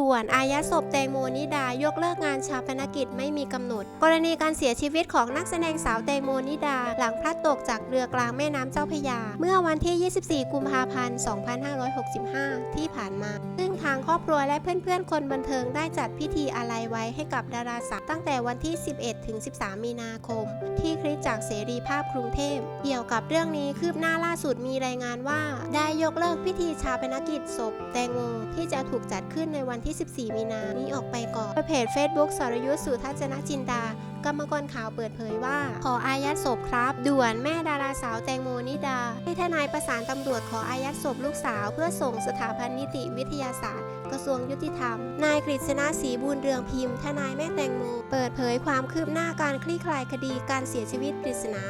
่วนอายัดศพแตงโมนิดายกเลิกงานชาปนกิจไม่มีกำหนด กรณีการเสียชีวิตของนักแสดงสาวแตงโมนิดา หลังพลัดตกจากเรือกลางแม่น้ำเจ้าพระยา เมื่อวันที่ 24 กุมภาพันธ์ 2565 ที่ผ่านมา ซึ่งทางครอบครัวและเพื่อนๆ คนบันเทิงได้จัดพิธีอาลัยไว้ให้กับดาราสาวตั้งแต่วันที่ 11 ถึง 13 มีนาคม ที่คริสจักเสรีภาพกรุงเทพเกี่ยวกับเรื่องนี้คืบหน้าล่าสุดมีรายงานว่า ได้ยกเลิกพิธีชาปนกิจศพแตงโมที่จะถูกจัดขึ้นในวันที่ 14 มีนานี้ออกไปก่อนโดยเพจ Facebook สรยุทธสุทัศนจินดากรรมกรข่าวเปิดเผยว่า ขออายัดศพครับ ด่วนแม่ดาราสาวแตงโมนิดา ให้ทนายประสานตำรวจขออายัดศพลูกสาว เพื่อส่งสถาบันนิติวิทยาศาสตร์ กระทรวงยุติธรรม นายกฤษณะศรีบุญเรืองพิมพ์ ทนายแม่แตงโม เผยความคืบหน้าการคลี่คลายคดีการเสียชีวิตปริศนา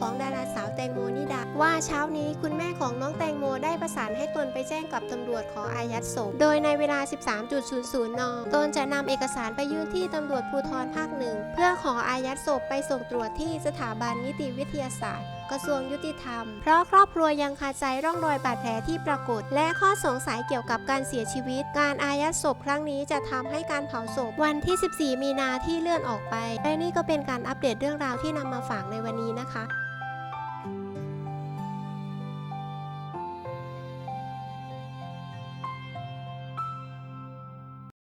ของดาราสาวแตงโมนิดา ว่าเช้านี้คุณแม่ของน้องแตงโมได้ประสานให้ตนไปแจ้งกับตำรวจขออายัดศพโดยในเวลา 13.00 น ตนจะนำเอกสารไปยื่นที่ตำรวจภูธรภาคหนึ่งเพื่อขออายัดศพไปส่งตรวจที่สถาบันนิติวิทยาศาสตร์กระทรวงยุติธรรม เพราะครอบครัวยังคาใจร่องรอยบาดแผลที่ปรากฏ และข้อสงสัยเกี่ยวกับการเสียชีวิต การอายัดศพครั้งนี้จะทำให้การเผาศพวันที่ 14 มีนาที่เลื่อนออกไปและนี่ก็เป็นการอัปเดตเรื่องราวที่นำมาฝากในวันนี้นะคะ